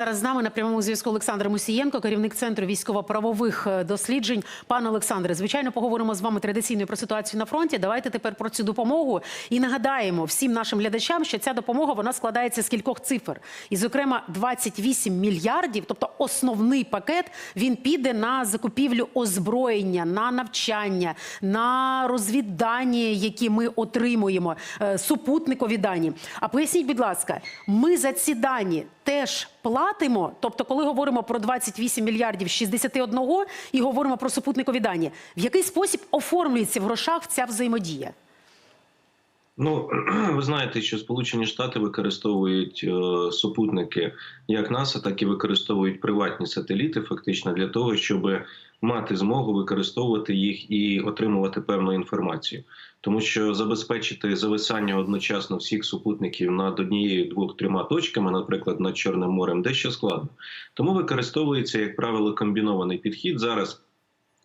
Зараз з нами на прямому зв'язку Олександр Мусієнко, керівник центру військово-правових е, досліджень. Пане Олександре, звичайно, поговоримо з вами традиційно про ситуацію на фронті. Давайте тепер про цю допомогу і нагадаємо всім нашим глядачам, що ця допомога вона складається з кількох цифр. І, зокрема, 28 мільярдів, тобто основний пакет, він піде на закупівлю озброєння, на навчання, на розвіддані, які ми отримуємо, е, супутникові дані. А поясніть, будь ласка, ми за ці дані теж платимо. Тобто, коли говоримо про 28 мільярдів 61 і говоримо про супутникові дані, в який спосіб оформлюється в грошах ця взаємодія? Ну, ви знаєте, що Сполучені Штати використовують е, супутники як НАСА, так і використовують приватні сателіти, фактично для того, щоб мати змогу використовувати їх і отримувати певну інформацію, тому що забезпечити зависання одночасно всіх супутників над однією двох-трьома точками, наприклад, над Чорним морем, дещо складно. Тому використовується, як правило, комбінований підхід зараз.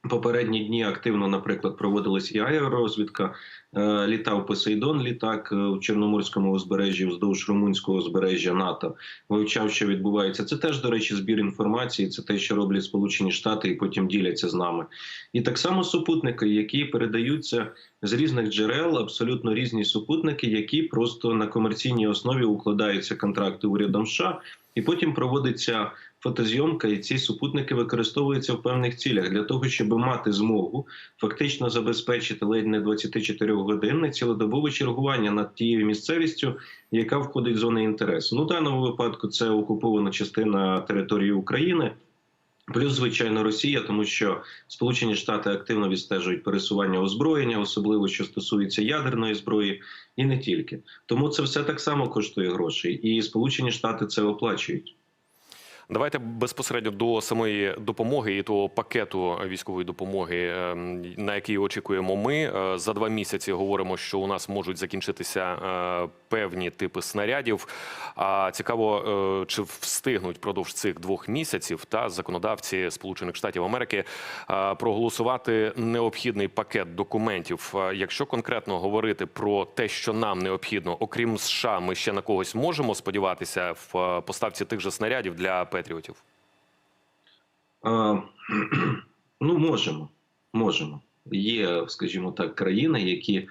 Попередні дні активно, наприклад, проводилась і аеророзвідка. Е, Літав Посейдон, літак е, в Чорноморському узбережжі вздовж румунського узбережжя НАТО. Вивчав, що відбувається. Це теж, до речі, збір інформації. Це те, що роблять Сполучені Штати, і потім діляться з нами. І так само супутники, які передаються з різних джерел, абсолютно різні супутники, які просто на комерційній основі укладаються контракти урядом США, і потім проводиться фотозйомка, і ці супутники використовуються в певних цілях для того, щоб мати змогу фактично забезпечити ледь не 24-годинне цілодобове чергування над тією місцевістю, яка входить в зони інтересу. Ну, в даному випадку це окупована частина території України. Плюс, звичайно, Росія, тому що Сполучені Штати активно відстежують пересування озброєння, особливо що стосується ядерної зброї, і не тільки. Тому це все так само коштує грошей, і Сполучені Штати це оплачують. Давайте безпосередньо до самої допомоги і того пакету військової допомоги, ем, на який очікуємо ми. Е, За два місяці говоримо, що у нас можуть закінчитися е, певні типи снарядів. А цікаво, е, чи встигнуть впродовж цих двох місяців та законодавці Сполучених Штатів Америки е, проголосувати необхідний пакет документів. Е, Якщо конкретно говорити про те, що нам необхідно, окрім США, ми ще на когось можемо сподіватися в поставці тих же снарядів для Петріотів? Ну, можемо. Можемо. Є, скажімо так, країни, які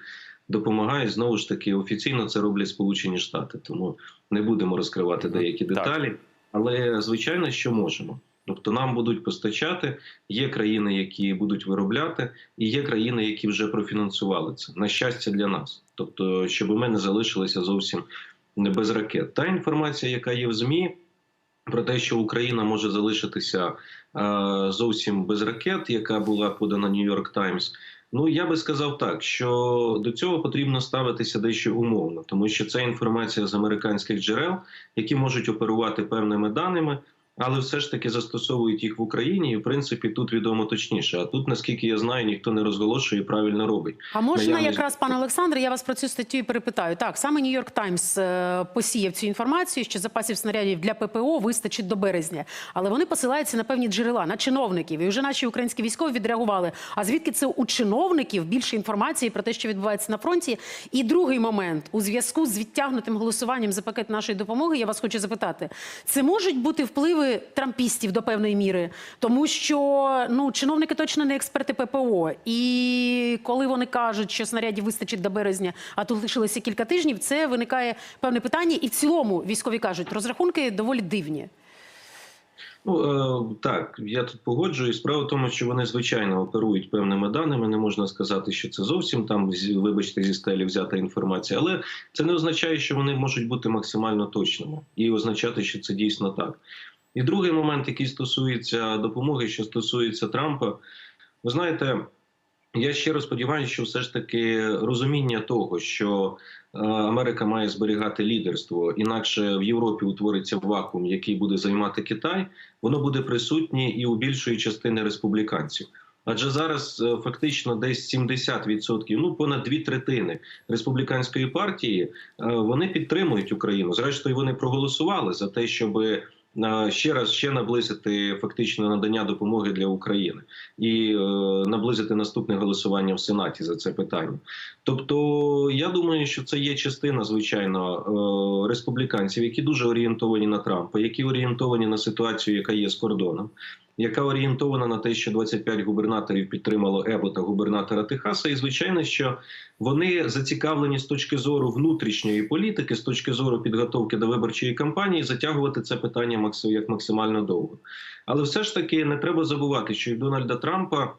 допомагають знову ж таки офіційно це роблять Сполучені Штати. Тому не будемо розкривати деякі Так. деталі. Але звичайно, що можемо. Тобто нам будуть постачати. Є країни, які будуть виробляти, і є країни, які вже профінансували це. На щастя для нас. Тобто, щоб ми не залишилися зовсім не без ракет. Та інформація, яка є в ЗМІ, про те, що Україна може залишитися е, зовсім без ракет, яка була подана Нью-Йорк Таймс. Ну я би сказав так, що до цього потрібно ставитися дещо умовно, тому що це інформація з американських джерел, які можуть оперувати певними даними, але все ж таки застосовують їх в Україні. І в принципі тут відомо точніше. А тут, наскільки я знаю, ніхто не розголошує і правильно робить. А можна Наявність- якраз, пане Олександре, я вас про цю статтю і перепитаю. Так, саме Нью-Йорк Таймс е, посіяв цю інформацію, що запасів снарядів для ППО вистачить до березня. Але вони посилаються на певні джерела, на чиновників. І вже наші українські військові відреагували. А звідки це у чиновників більше інформації про те, що відбувається на фронті? І другий момент у зв'язку з відтягнутим голосуванням за пакет нашої допомоги, я вас хочу запитати: це можуть бути впливи трампістів до певної міри, тому що ну чиновники точно не експерти ППО. І коли вони кажуть, що снарядів вистачить до березня, а тут лишилося кілька тижнів, це виникає певне питання. І в цілому військові кажуть, розрахунки доволі дивні. Ну е, так, я тут погоджуюсь. Справа в тому, що вони звичайно оперують певними даними. Не можна сказати, що це зовсім там вибачте зі стелі взята інформація, але це не означає, що вони можуть бути максимально точними і означати, що це дійсно так. І другий момент, який стосується допомоги, що стосується Трампа, ви знаєте. Я щиро сподіваюся, що все ж таки розуміння того, що е, Америка має зберігати лідерство, інакше в Європі утвориться вакуум, який буде займати Китай, воно буде присутнє і у більшої частини республіканців. Адже зараз е, фактично десь 70%, ну понад дві третини республіканської партії, е, вони підтримують Україну. Зрештою, вони проголосували за те, щоб е, ще раз ще наблизити фактично надання допомоги для України і е, наблизити наступне голосування в Сенаті за це питання. Тобто, я думаю, що це є частина, звичайно, е, республіканців, які дуже орієнтовані на Трампа, які орієнтовані на ситуацію, яка є з кордоном. Яка орієнтована на те, що 25 губернаторів підтримало Ебота, губернатора Техаса, і звичайно, що вони зацікавлені з точки зору внутрішньої політики, з точки зору підготовки до виборчої кампанії, затягувати це питання як максимально довго. Але все ж таки не треба забувати, що і Дональда Трампа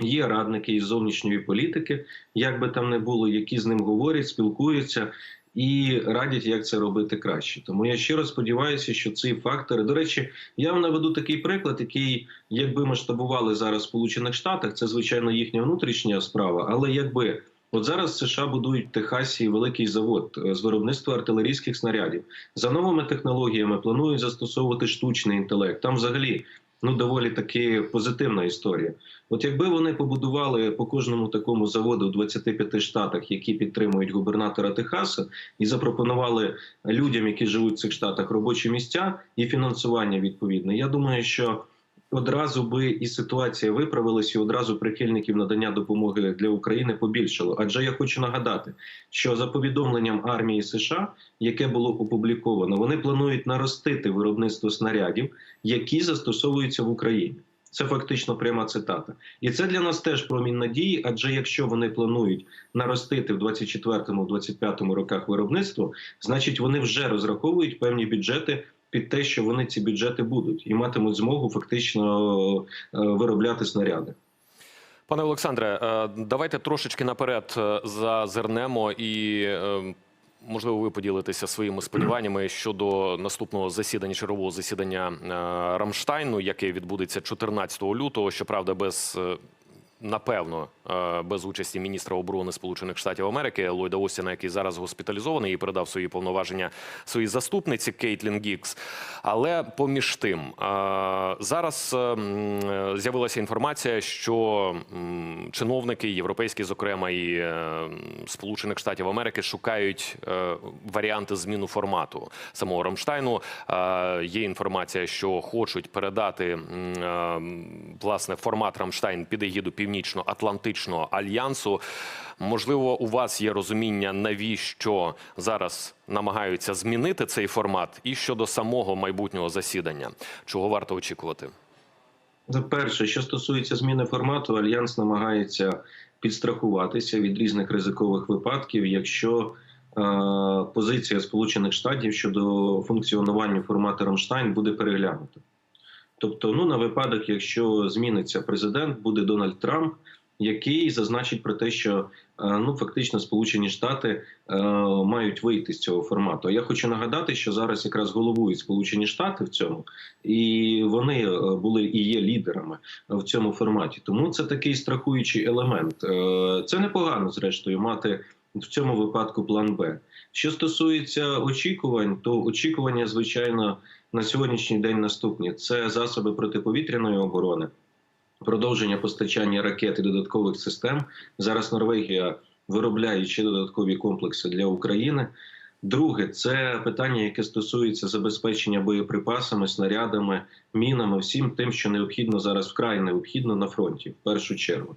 є радники із зовнішньої політики, як би там не було, які з ним говорять, спілкуються. І радять, як це робити краще. Тому я щиро сподіваюся, що ці фактори. До речі, я вам наведу такий приклад, який, якби масштабували зараз в Сполучених Штатах, це звичайно їхня внутрішня справа. Але якби от зараз США будують в Техасі великий завод е, з виробництва артилерійських снарядів за новими технологіями, планують застосовувати штучний інтелект. Там взагалі ну доволі таки позитивна історія. От якби вони побудували по кожному такому заводу в 25 штатах, які підтримують губернатора Техаса, і запропонували людям, які живуть в цих штатах, робочі місця і фінансування відповідне. Я думаю, що одразу би і ситуація виправилась, і одразу прихильників надання допомоги для України побільшало. Адже я хочу нагадати, що за повідомленням армії США, яке було опубліковано, вони планують наростити виробництво снарядів, які застосовуються в Україні. Це фактично пряма цитата, і це для нас теж промінь надії. Адже якщо вони планують наростити в 24-25 роках виробництво, значить вони вже розраховують певні бюджети під те, що вони ці бюджети будуть і матимуть змогу фактично е, виробляти снаряди. Пане Олександре, е, давайте трошечки наперед е, зазирнемо і. Можливо, ви поділитеся своїми сподіваннями щодо наступного засідання чергового засідання Рамштайну, яке відбудеться 14 лютого. Щоправда, без напевно е, без участі міністра оборони Сполучених Штатів Америки Ллойда Остіна, який зараз госпіталізований і передав свої повноваження своїй заступниці Кейтлін Гікс. Але поміж тим е, зараз е, з'явилася інформація, що чиновники європейські, зокрема і Сполучених Штатів Америки, шукають варіанти зміну формату самого Рамштайну. Є інформація, що хочуть передати власне формат Рамштайн під егіду Північно-Атлантичного альянсу. Можливо, у вас є розуміння, навіщо зараз намагаються змінити цей формат, і щодо самого майбутнього засідання, чого варто очікувати? Перше, що стосується зміни формату, альянс намагається підстрахуватися від різних ризикових випадків, якщо е, позиція Сполучених Штатів щодо функціонування формату Рамштайн буде переглянута. Тобто, ну на випадок, якщо зміниться президент, буде Дональд Трамп, який зазначить про те, що е, ну фактично Сполучені Штати е, мають вийти з цього формату. Я хочу нагадати, що зараз якраз головують Сполучені Штати в цьому, і вони е, були і є лідерами в цьому форматі. Тому це такий страхуючий елемент. Е, Це непогано, зрештою, мати в цьому випадку план Б. Що стосується очікувань, то очікування, звичайно, на сьогоднішній день наступні: це засоби протиповітряної оборони. Продовження постачання ракет і додаткових систем зараз Норвегія виробляє ще додаткові комплекси для України. Друге, це питання, яке стосується забезпечення боєприпасами, снарядами, мінами, всім тим, що необхідно зараз вкрай необхідно на фронті, в першу чергу.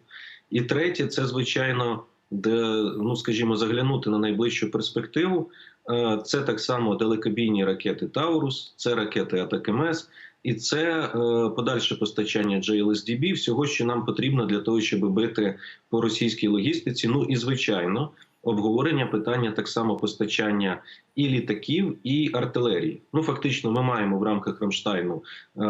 І третє, це звичайно, де ну скажімо, заглянути на найближчу перспективу. Е, Це так само далекобійні ракети Таурус, це ракети Атакамс, і це е, подальше постачання JLSDB, всього, що нам потрібно для того, щоб бити по російській логістиці. Ну і звичайно, обговорення питання так само постачання і літаків, і артилерії. Ну фактично, ми маємо в рамках Рамштайну е,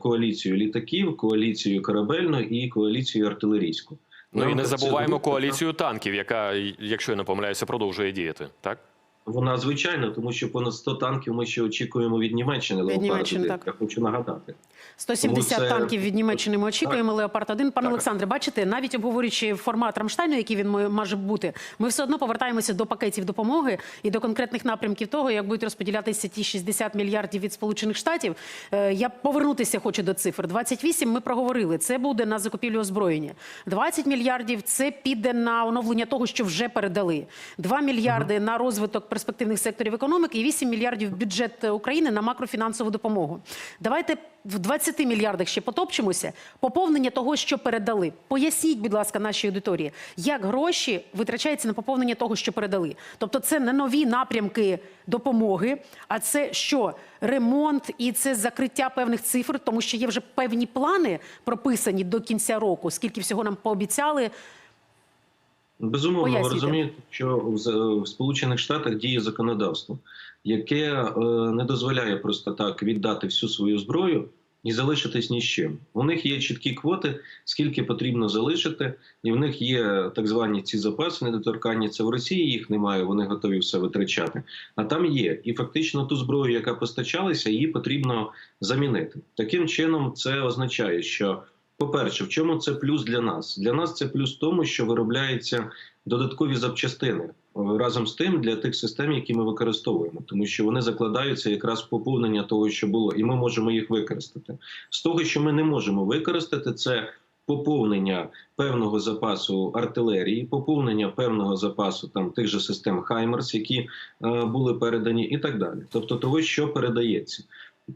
коаліцію літаків, коаліцію корабельну і коаліцію артилерійську. Ну і не забуваємо коаліцію танків, яка, якщо я не помиляюся, продовжує діяти. Так Вона звичайно, тому що понад 100 танків ми ще очікуємо від Німеччини. Леопард Німеччини, так. Я хочу нагадати. 170 Тому це- танків від Німеччини ми очікуємо. Леопард 1 Пане Олександре, бачите, навіть обговорюючи формат Рамштайну, який він може бути, ми все одно повертаємося до пакетів допомоги і до конкретних напрямків того, як будуть розподілятися ті 60 мільярдів від Сполучених Штатів. Е, Я повернутися хочу до цифр. 28 ми проговорили. Це буде на закупівлю озброєння. 20 мільярдів це піде на оновлення того, що вже передали. 2 мільярди на розвиток перспективних секторів економіки і 8 мільярдів бюджет України на макрофінансову допомогу. Давайте в 20 мільярдах ще потопчемося. Поповнення того, що передали. Поясніть, будь ласка, нашій аудиторії, як гроші витрачаються на поповнення того, що передали. Тобто, це не нові напрямки допомоги, а це що? Ремонт і це закриття певних цифр, тому що є вже певні плани прописані до кінця року. Скільки всього нам пообіцяли. Безумовно, ви розумієте, що в, Сполучених Штатах діє законодавство, яке е, не дозволяє просто так віддати всю свою зброю і залишитись ні з чим. У них є чіткі квоти, скільки потрібно залишити, і в них є так звані ці запаси недоторканні. Це в Росії їх немає, вони готові все витрачати. А там є. І фактично ту зброю, яка постачалася, її потрібно замінити. Таким чином, це означає, що. По-перше, в чому це плюс для нас? Для нас це плюс в тому, що виробляються додаткові запчастини е, разом з тим для тих систем, які ми використовуємо, тому що вони закладаються якраз в поповнення того, що було, і ми можемо їх використати. З того, що ми не можемо використати, це поповнення певного запасу артилерії, поповнення певного запасу там тих же систем Хаймерс, які е, були передані, і так далі. Тобто того, що передається.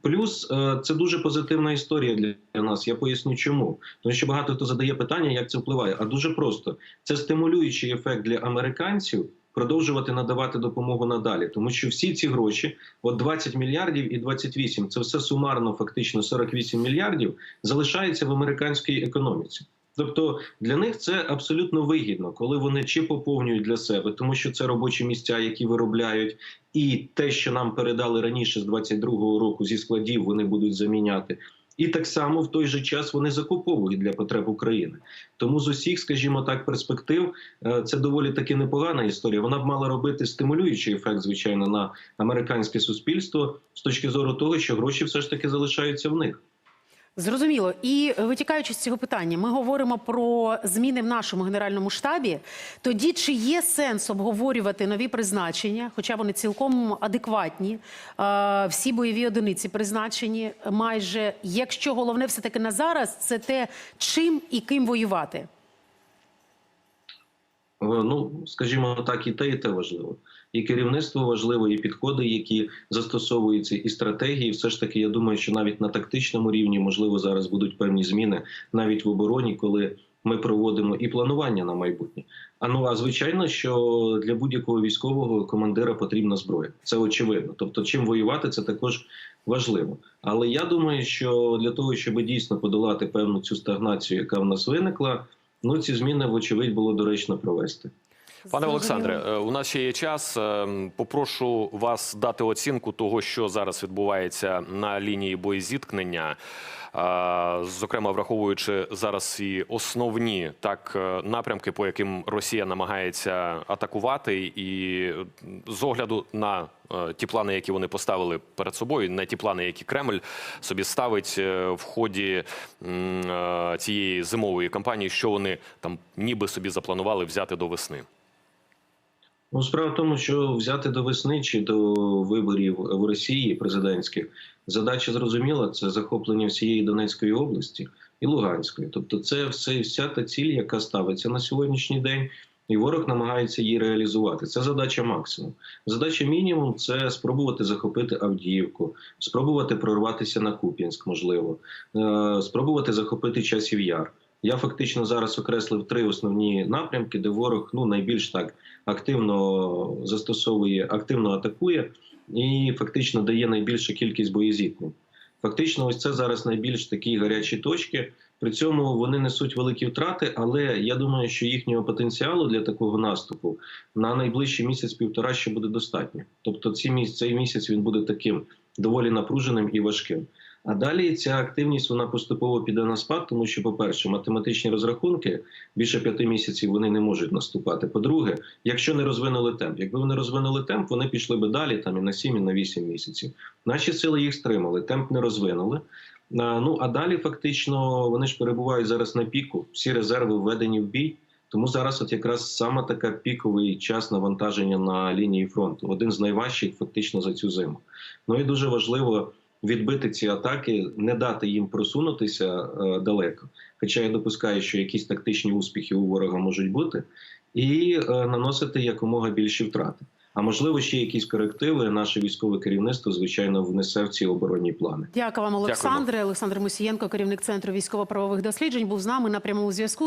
Плюс е, це дуже позитивна історія для нас. Я поясню, чому тому, що багато хто задає питання, як це впливає. А дуже просто це стимулюючий ефект для американців продовжувати надавати допомогу надалі, тому що всі ці гроші, от 20 мільярдів і 28, це все сумарно, фактично 48 мільярдів, залишається в американській економіці. Тобто для них це абсолютно вигідно, коли вони чи поповнюють для себе, тому що це робочі місця, які виробляють, і те, що нам передали раніше з 22-го року зі складів, вони будуть заміняти. І так само в той же час вони закуповують для потреб України. Тому з усіх, скажімо так, перспектив е, це доволі таки непогана історія. Вона б мала робити стимулюючий ефект, звичайно, на американське суспільство з точки зору того, що гроші все ж таки залишаються в них. Зрозуміло. І витікаючи з цього питання, ми говоримо про зміни в нашому генеральному штабі. Тоді чи є сенс обговорювати нові призначення, хоча вони цілком адекватні, е, всі бойові одиниці призначені майже. Якщо головне все таки на зараз, це те, чим і ким воювати. Е, Ну, скажімо так, і те, і те важливо. І керівництво важливо, і підходи, які застосовуються, і стратегії. Все ж таки, я думаю, що навіть на тактичному рівні можливо зараз будуть певні зміни навіть в обороні, коли ми проводимо і планування на майбутнє. А ну а звичайно, що для будь-якого військового командира потрібна зброя. Це очевидно. Тобто, чим воювати, це також важливо. Але я думаю, що для того, щоб дійсно подолати певну цю стагнацію, яка в нас виникла. Ну, ці зміни, вочевидь, було доречно провести. Пане Олександре, е, у нас ще є час. Е, Попрошу вас дати оцінку того, що зараз відбувається на лінії боєзіткнення. Зокрема, враховуючи зараз і основні так е, напрямки, по яким Росія намагається атакувати, і з огляду на е, ті плани, які вони поставили перед собою, на ті плани, які Кремль собі ставить е, в ході цієї зимової кампанії, що вони там ніби собі запланували взяти до весни. Ну, справа в тому, що взяти до весни чи до виборів в Росії президентських задача зрозуміла це захоплення всієї Донецької області і Луганської. Тобто, це все вся та ціль, яка ставиться на сьогоднішній день, і ворог намагається її реалізувати. Це задача максимум. Задача мінімум це спробувати захопити Авдіївку, спробувати прорватися на Куп'янськ, можливо, е, спробувати захопити часів яр. Я фактично зараз окреслив три основні напрямки, де ворог ну найбільш так активно застосовує, активно атакує і фактично дає найбільшу кількість боєзіткнень. Фактично, ось це зараз найбільш такі гарячі точки. При цьому вони несуть великі втрати, але я думаю, що їхнього потенціалу для такого наступу на найближчий місяць-півтора ще буде достатньо. Тобто, ці місяць, цей місяць він буде таким доволі напруженим і важким. А далі ця активність вона поступово піде на спад, тому що, по-перше, математичні розрахунки більше п'яти місяців вони не можуть наступати. По-друге, якщо не розвинули темп, якби вони розвинули темп, вони пішли би далі, там і на 7, і на 8 місяців. Наші сили їх стримали, темп не розвинули. Ну а далі фактично вони ж перебувають зараз на піку. Всі резерви введені в бій. Тому зараз, от якраз саме така піковий час навантаження на лінії фронту, один з найважчих фактично за цю зиму. Ну і дуже важливо відбити ці атаки, не дати їм просунутися е, далеко. Хоча я допускаю, що якісь тактичні успіхи у ворога можуть бути, і е, наносити якомога більші втрати. А можливо, ще якісь корективи наше військове керівництво звичайно внесе в ці оборонні плани. Дякую вам, Олександре. Олександр Мусієнко, керівник центру військово-правових досліджень, був з нами на прямому зв'язку.